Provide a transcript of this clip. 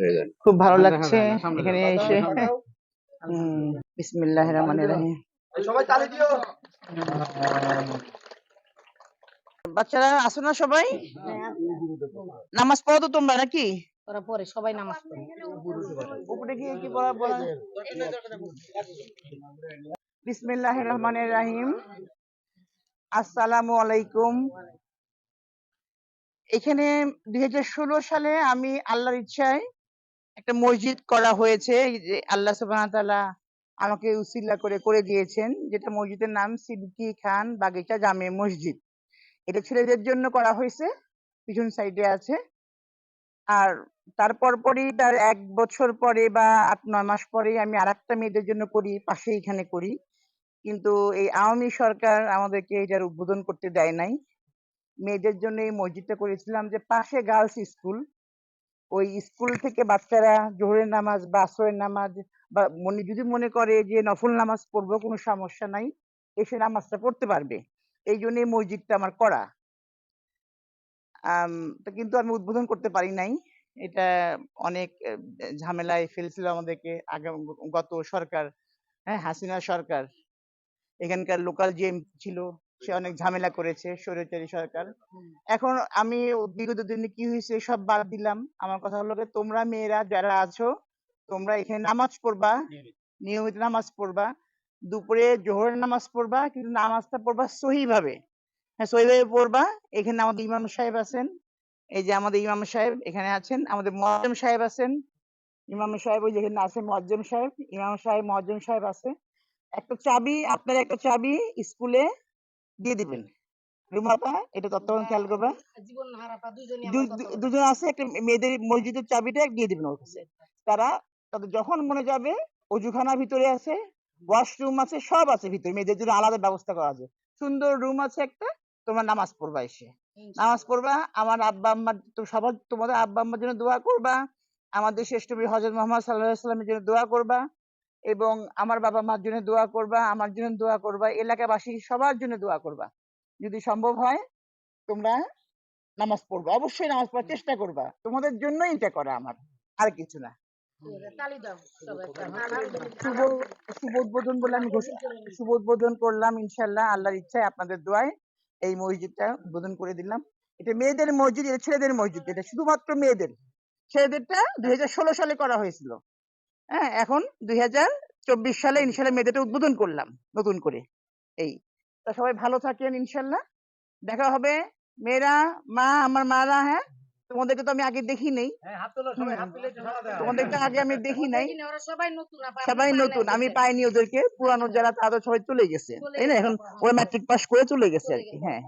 হয়ে খুব ভালো লাগছে এখানে এসে। বিসমিল্লাহ রহমান রহিম সবাই তালি দিও বাচ্চারা আসো না সবাই। নামাজ পড়ো তো তোমরা নাকি? ওরা পরে সবাই নামাজ পড়ে। উপরে গিয়ে কি পড়া পড়া বিসমিল্লাহ রহমান রাহিম। আসসালামু আলাইকুম। এখানে দুই হাজার ষোলো সালে আমি আল্লাহর ইচ্ছায় একটা মসজিদ করা হয়েছে। যে আল্লাহ ওয়া আমাকে উসিলা করে করে দিয়েছেন, যেটা মসজিদের নাম সিদ্দিকী খান বাগিচা জামে মসজিদ। এটা ছেলেদের জন্য করা হয়েছে, পিছন সাইডে আছে। আর তারপর পরই তার এক বছর পরে বা আট, নয় মাস পরে আমি আর একটা মেয়েদের জন্য করি পাশে এখানে করি। কিন্তু এই আওয়ামী সরকার আমাদেরকে এটার উদ্বোধন করতে দেয় নাই। মেয়েদের জন্য এই মসজিদটা করেছিলাম যে পাশে গার্লস স্কুল ওই স্কুল থেকে বাচ্চারা জোহরের নামাজ বা আসরের নামাজ বা মনে, যদি মনে করে যে নফল নামাজ পড়ব, কোনো সমস্যা নাই, এসে নামাজটা পড়তে পারবে। এই জন্য এই মসজিদটা আমার করা। কিন্তু আমি উদ্বোধন করতে পারি নাই। এটা অনেক ঝামেলায় ফেলছিল আমাদেরকে আগে গত সরকার হ্যাঁ হাসিনা সরকার। এখানকার লোকাল যে ছিল। সে অনেক ঝামেলা করেছে স্বৈরাচারী সরকার। এখন আমি বিগত দিনে কি হয়েছে সব বাদ দিলাম। আমার কথা হলো তোমরা মেয়েরা যারা আছো তোমরা এখানে নামাজ পড়বা নিয়মিত নামাজ পড়বা দুপুরে জোহরের নামাজ পড়বা কিন্তু নামাজটা পড়বা সহি ভাবে হ্যাঁ সহি ভাবে পড়বা। এখানে আমাদের ইমাম সাহেব আছেন এই যে আমাদের ইমাম সাহেব এখানে আছেন আমাদের মহাজম সাহেব আছেন ইমাম সাহেব ওই যেখানে আছে মজ্জম সাহেব ইমাম সাহেব মজ্জম সাহেব আছে। একটা চাবি আপনার একটা চাবি স্কুলে দিয়ে দিবেন। রুমাপা এটা তত্ত্বাবধান খেয়াল করবা। জীবন হারাপা দুজনই দু- দু- দুজন আছে একটা মেয়েদের মসজিদের চাবিটা দিয়ে দিবেন ওর কাছে। তারা তাদের যখন মনে যাবে অজুখানা ভিতরে আছে ওয়াশরুম আছে সব আছে ভিতরে। মেয়েদের জন্য আলাদা ব্যবস্থা করা আছে। সুন্দর রুম আছে একটা তোমরা নামাজ পড়বা এসে। নামাজ পড়বা আমার আব্বা আম্মা তো সবার তোমাদের আব্বা আম্মার জন্য দোয়া করবা। আমাদের শ্রেষ্ঠ হজরত মোহাম্মদ সাল্লাহ সাল্লামের জন্য দোয়া করবা। এবং আমার বাবা মার জন্য দোয়া করবা, আমার জন্য দোয়া করবা এলাকাবাসী সবার জন্য দোয়া করবা। যদি সম্ভব হয়, তোমরা নামাজ পড়বা। অবশ্যই নামাজ পড়ার চেষ্টা করবা। তোমাদের জন্যই এটা করা আমার, আর কিছু না। শুভ উদ্বোধন বলে আমি শুভ উদ্বোধন করলাম ইনশাল্লাহ আল্লাহর ইচ্ছায় আপনাদের দোয়ায় এই মসজিদটা উদ্বোধন করে দিলাম। এটা মেয়েদের মসজিদ, এটা ছেলেদের মসজিদ, এটা শুধুমাত্র মেয়েদের। ছেলেদেরটা দুই হাজার ষোলো সালে করা হয়েছিল। হ্যাঁ এখন দুই হাজার চব্বিশ সালে ইনশাল্লাহ মেয়েদেরটা উদ্বোধন করলাম নতুন করে। এই। তা সবাই ভালো থাকেন ইনশাল্লাহ। দেখা হবে। মেয়েরা মা আমার মারা হ্যাঁ? তোমাদেরকে তো আমি আগে দেখি নেই। হ্যাঁ হাত তোলো সবাই হাত তুলে সাড়া দাও তোমাদেরকে আগে আমি দেখি নাই। সবাই নতুন আমি পাইনি ওদেরকে। পুরানো যারা তারা সবাই চলে গেছে। তাই না? এখন হ্যাঁ। ওরা ম্যাট্রিক পাস করে চলে গেছে আর কি গেছে। হ্যাঁ।